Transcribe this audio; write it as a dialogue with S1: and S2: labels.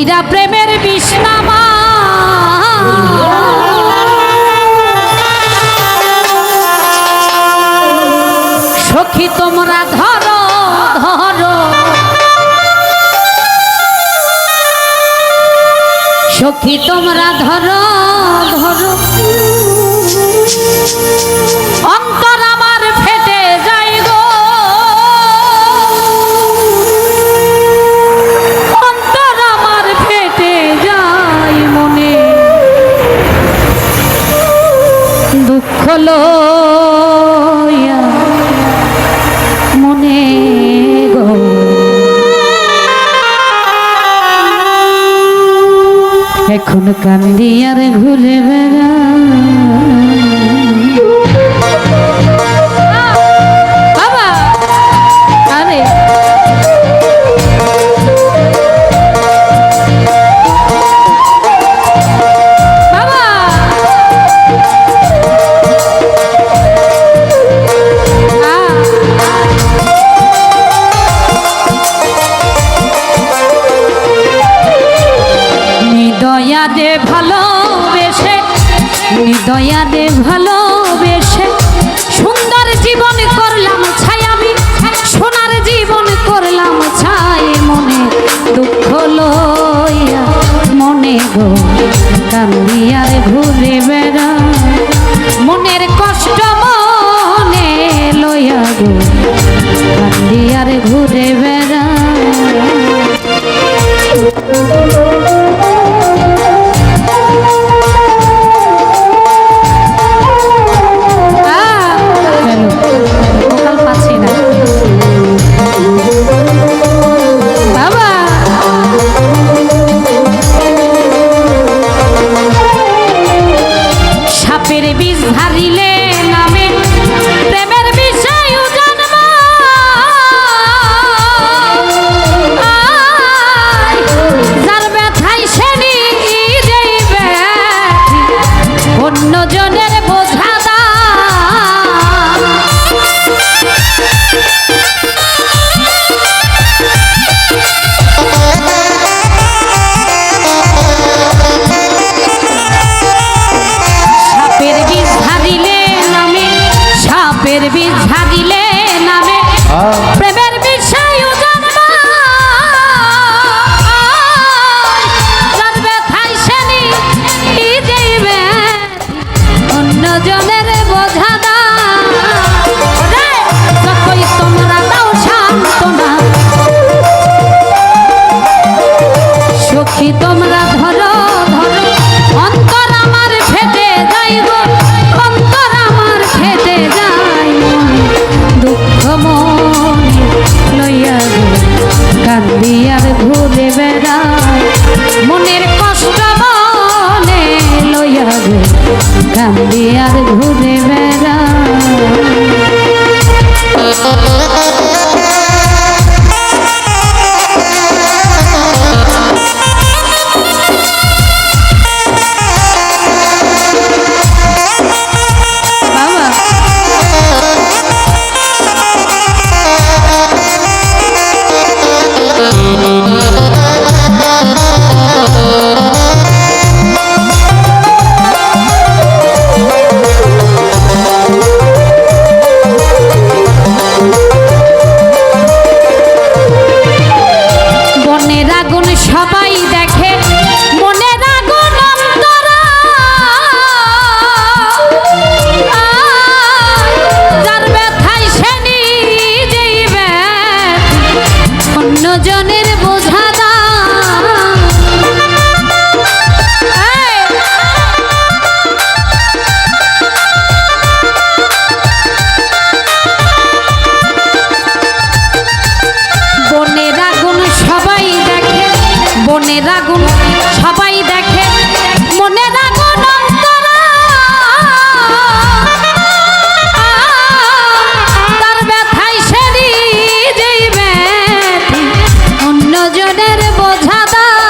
S1: কইরা প্রেমের বিষ্ণামা সখী তোমরা ধরো ধরো। সখী তোমরা ধরো ধরো। অন্তর এখন কান্দি আর ঘুরে বেড়া। নিদয়া দে ভালোবেসে নিদয়া দে ভালোবেসে সুন্দর জীবন করলাম ছাই আমি, সোনার জীবন করলাম ছাই মনে দুঃখ লইয়া মনে গো ঘুরে সাপের কান্দি আর ঘুরে বেড়া। বোঝা দা